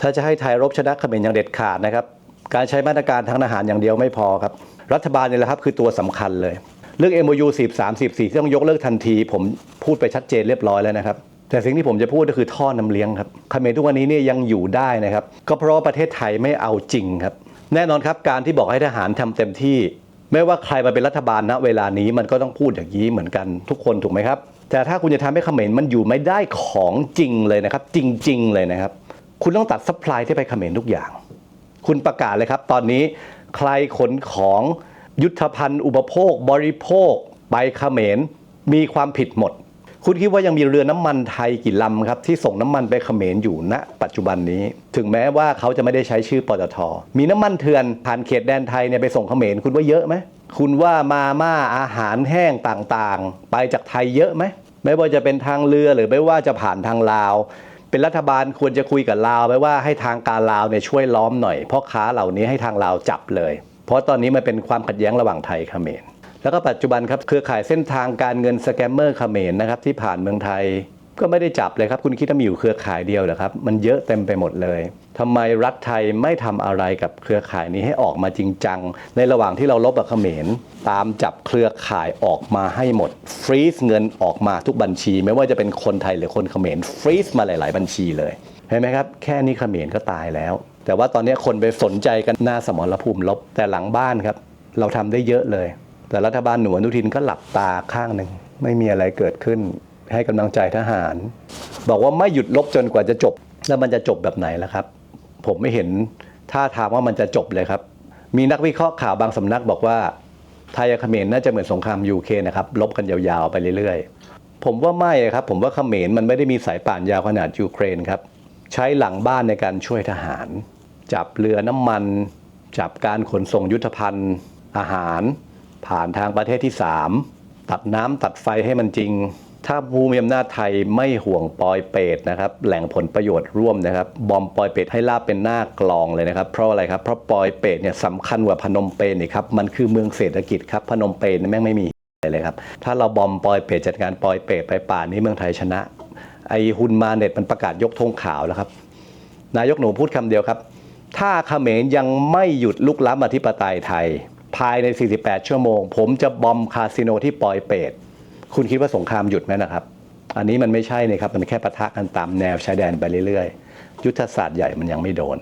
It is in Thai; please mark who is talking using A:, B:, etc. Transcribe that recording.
A: ถ้าจะให้ไทยรบชนะเขมรอย่างเด็ดขาดนะครับ การใช้มาตรการทางทหารอย่างเดียวไม่พอครับ รัฐบาลนี่แหละครับคือตัวสำคัญเลย เรื่อง MOU 43 44ที่ต้องยกเลิกทันที ผมพูดไปชัดเจนเรียบร้อยแล้วนะครับแต่สิ่งที่ผมจะพูดก็คือท่อน้ำเลี้ยงครับเขมรทุกวันนี้เนี่ยยังอยู่ได้นะครับ ก็เพราะประเทศไทยไม่เอาจริงครับ แน่นอนครับการที่บอกให้ทหารทำเต็มที่ ไม่ว่าใครมาเป็นรัฐบาลณเวลานี้มันก็ต้องพูดอย่างนี้เหมือนกันทุกคนถูกไหมครับ แต่ถ้าคุณจะทำให้เขมรมันอยู่ไม่ได้ของจริงเลยนะครับ จริง ๆ เลยนะครับ คุณต้องตัดซัพพลายที่ไปเขมรทุกอย่าง คุณประกาศเลยครับ ตอนนี้ใครขนของยุทธภัณฑ์อุปโภค บริโภค ไปเขมรมีความผิดหมด คุณคิดว่ายังมีเรือน้ำมันไทยกี่ลำครับ ที่ส่งน้ำมันไปเขมรอยู่ณปัจจุบันนี้ ถึงแม้ว่าเขาจะไม่ได้ใช้ชื่อปตท มีน้ำมันเถื่อนผ่านเขตแดนไทยเนี่ยไปส่งเขมรคุณว่าเยอะไหมคุณว่ามาม่าอาหารแห้งต่างๆ ไปจากไทยเยอะไหมไม่ว่าจะเป็นทางเรือหรือไม่ว่าจะผ่านทางลาว เป็นรัฐบาลควรจะคุยกับลาวไปว่าให้ทางการลาวเนี่ยช่วยล้อมหน่อยเพราะค้าเหล่านี้ให้ทางลาวจับเลย เพราะตอนนี้มันเป็นความขัดแย้งระหว่างไทยเขมรแล้วก็ปัจจุบันครับเครือข่ายเส้นทางการเงินสแกมเมอร์เขมรนะครับที่ผ่านเมืองไทย ก็ไม่ได้จับเลยครับ คุณคิดว่ามีอยู่เครือข่ายเดียวเหรอครับ มันเยอะเต็มไปหมดเลยทำไมรัฐไทยไม่ทำอะไรกับเครือข่ายนี้ให้ออกมาจริงจัง ในระหว่างที่เราลบกับเขมร ตามจับเครือข่ายออกมาให้หมด ฟรีซเงินออกมาทุกบัญชี ไม่ว่าจะเป็นคนไทยหรือคนเขมร ฟรีซมาหลาย ๆ บัญชีเลย เห็นไหมครับ แค่นี้เขมรก็ตายแล้ว แต่ว่าตอนนี้คนไปสนใจกันหน้าสมรภูมิลบ แต่หลังบ้านครับ เราทำได้เยอะเลย แต่รัฐบาลหนูอนุทินก็หลับตาข้างหนึ่งไม่มีอะไรเกิดขึ้น ให้กำลังใจทหาร บอกว่าไม่หยุดลบจนกว่าจะจบ แล้วมันจะจบแบบไหนล่ะครับ ผมไม่เห็นท่าทางว่ามันจะจบเลยครับ มีนักวิเคราะห์ข่าวบางสำนักบอกว่าไทยกับเขมรน่าจะเหมือนสงครามยูเครนนะครับลบกันยาวๆไปเรื่อยๆ ผมว่าไม่ครับ ผมว่าเขมรมันไม่ได้มีสายป่านยาวขนาดยูเครนครับใช้หลังบ้านในการช่วยทหาร จับเรือน้ำมัน จับการขนส่งยุทธภัณฑ์อาหาร ผ่านทางประเทศที่ 3 ตัดน้ำตัดไฟให้มันจริง ถ้าภูมิอำนาจไทยไม่ห่วงปอยเปตนะครับแหล่งผลประโยชน์ร่วมนะครับ บอมปอยเปตให้ลาบเป็นหน้ากลองเลยนะครับ เพราะอะไรครับเพราะปอยเปตเนี่ยสำคัญกว่าพนมเปญนี่ครับมันคือเมืองเศรษฐกิจครับพนมเปญนี่ยแม่งไม่มีอะไรเลยครับถ้าเราบอมปอยเปตจัดการปอยเปตไปป่านนี้เมืองไทยชนะ ไอฮุนมาเน็ตมันประกาศยกธงขาวแล้วครับ นายกหนูพูดคำเดียวครับ ถ้าเขมรยังไม่หยุดลุกล้ำอธิปไตยไทย ภายใน 48 ชั่วโมง ผมจะบอมคาสิโนที่ปอยเปต คุณคิดว่าสงครามหยุดไหมนะครับ อันนี้มันไม่ใช่นะครับ มันแค่ปะทะกันตามแนวชายแดนไปเรื่อยๆ ยุทธศาสตร์ใหญ่มันยังไม่โดน